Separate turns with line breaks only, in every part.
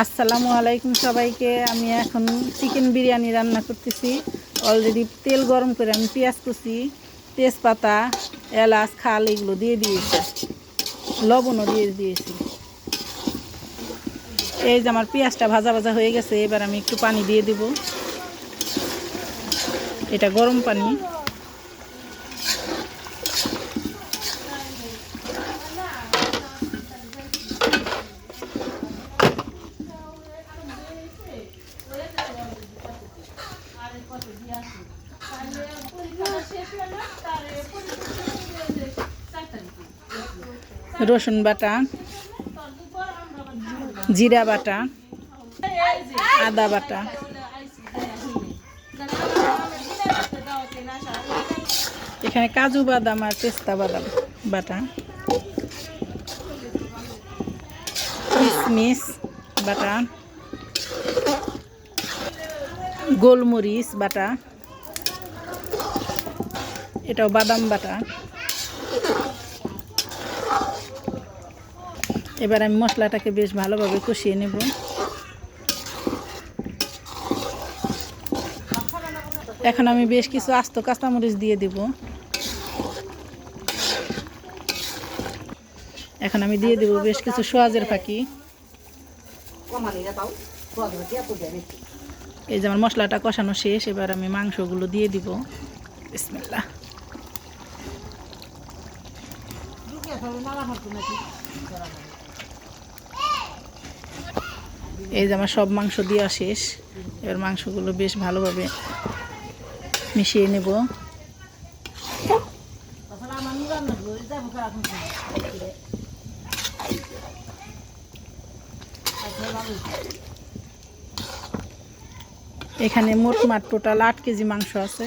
আসসালামু আলাইকুম সবাইকে। আমি এখন চিকেন বিরিয়ানি রান্না করতেছি। অলরেডি তেল গরম করে আমি পেঁয়াজ কুচি, তেজপাতা, এলাচ, খাল এগুলো দিয়ে দিয়েছি। লবণও দিয়ে দিয়েছি। এই যে আমার পেঁয়াজটা ভাজা ভাজা হয়ে গেছে, এবার আমি একটু পানি দিয়ে দিব। এটা গরম পানি। রসুন বাটা, জিরা বাটা, আদা বাটা। এখানে কাজু বাদাম আর পেস্তা বাদাম বাটা। কিশমিশ বাটা। গোলমরিচ বাটা। এটাও বাদাম বাটা। এবার আমি মশলাটাকে বেশ ভালোভাবে কষিয়ে নেব। এখন আমি বেশ কিছু আস্ত কাঁচামরিচ দিয়ে দেব। এখন আমি দিয়ে দেব বেশ কিছু সোয়াজের ফাঁকি। এই যে আমার মশলাটা কষানো শেষ, এবার আমি মাংসগুলো দিয়ে দিব। বিসমিল্লা এই যে আমার সব মাংস দেওয়া শেষ। এবার মাংসগুলো বেশ ভালোভাবে মিশিয়ে নেব। এখানে মোটমাট টোটাল আট কেজি মাংস আছে।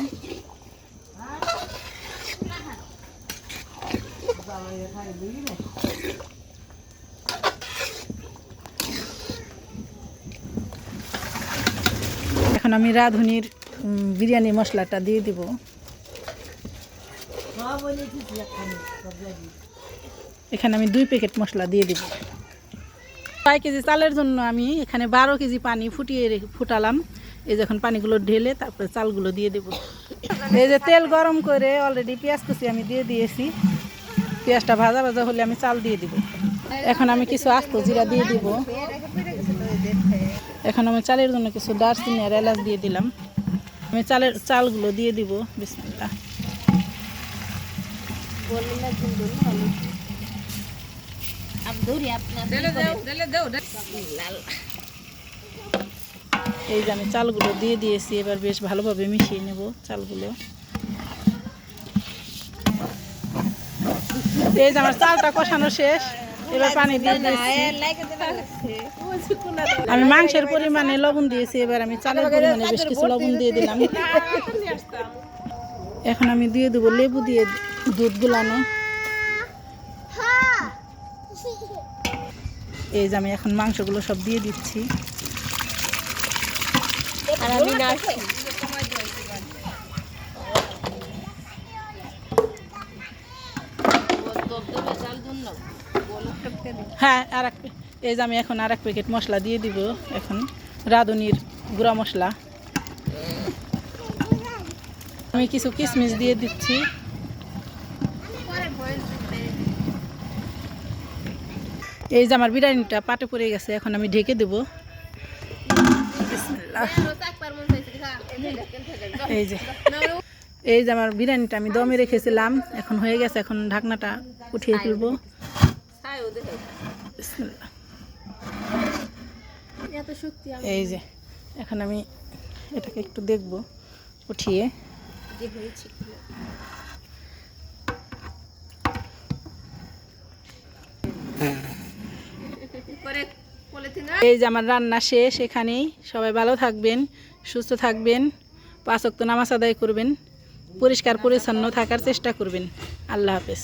এখন আমি রাঁধুনির বিরিয়ানি মশলাটা দিয়ে দিব। এখানে আমি দুই প্যাকেট মশলা দিয়ে দিব। ছয় কেজি চালের জন্য আমি এখানে বারো কেজি পানি ফুটিয়ে রেখে ফুটালাম। এই যখন পানিগুলো ঢেলে তারপরে চালগুলো দিয়ে দেব। এই যে তেল গরম করে অলরেডি পেঁয়াজ কুচি আমি দিয়ে দিয়েছি। পেঁয়াজটা ভাজা ভাজা হলে আমি চাল দিয়ে দিব। এখন আমি কিছু আস্ত জিরা দিয়ে দিব। এখন আমি চালের জন্য কিছু দারচিনি আর এলাচ দিয়ে দিলাম। আমি চালের চালগুলো দিয়ে দিব। বিসমিল্লাহ। এই যে আমি চালগুলো দিয়ে দিয়েছি, এবার বেশ ভালোভাবে মিশিয়ে নেব চালগুলো। এই যে আমার চালটা কষানো শেষ। এবার পানি দিয়ে দিয়েছি। আমি মাংসের পরিমাণে লবণ দিয়েছি এবার আমি চালের পরিমাণে বেশ কিছু লবণ দিয়ে দিলাম। এখন আমি দিয়ে দেবো লেবু দিয়ে দুধ গুলানো। এই যে আমি এখন মাংসগুলো সব দিয়ে দিচ্ছি।
আর আমি
হ্যাঁ আর এক এই যে আমি এখন আর এক প্যাকেট মশলা দিয়ে দিব। এখন রাঁধুনির গুঁড়া মশলা। আমি কিছু কিশমিশ দিয়ে দিচ্ছি। এই যে আমার বিরিয়ানিটা পাটে পড়ে গেছে, এখন আমি ঢেকে দেব। এই যে। এই যে আমার বিরিয়ানিটা আমি দমে রেখেছিলাম, এখন হয়ে গেছে, এখন ঢাকনাটা উঠিয়ে তুলবো। এই যে এখন আমি এটাকে একটু দেখব উঠিয়ে। এই যে আমার রান্না শেষ এখানেই। সবাই ভালো থাকবেন সুস্থ থাকবেন পাঁচ ওয়াক্ত নামাজ আদায় করবেন পরিষ্কার পরিচ্ছন্ন থাকার চেষ্টা করবেন। আল্লাহ হাফেজ।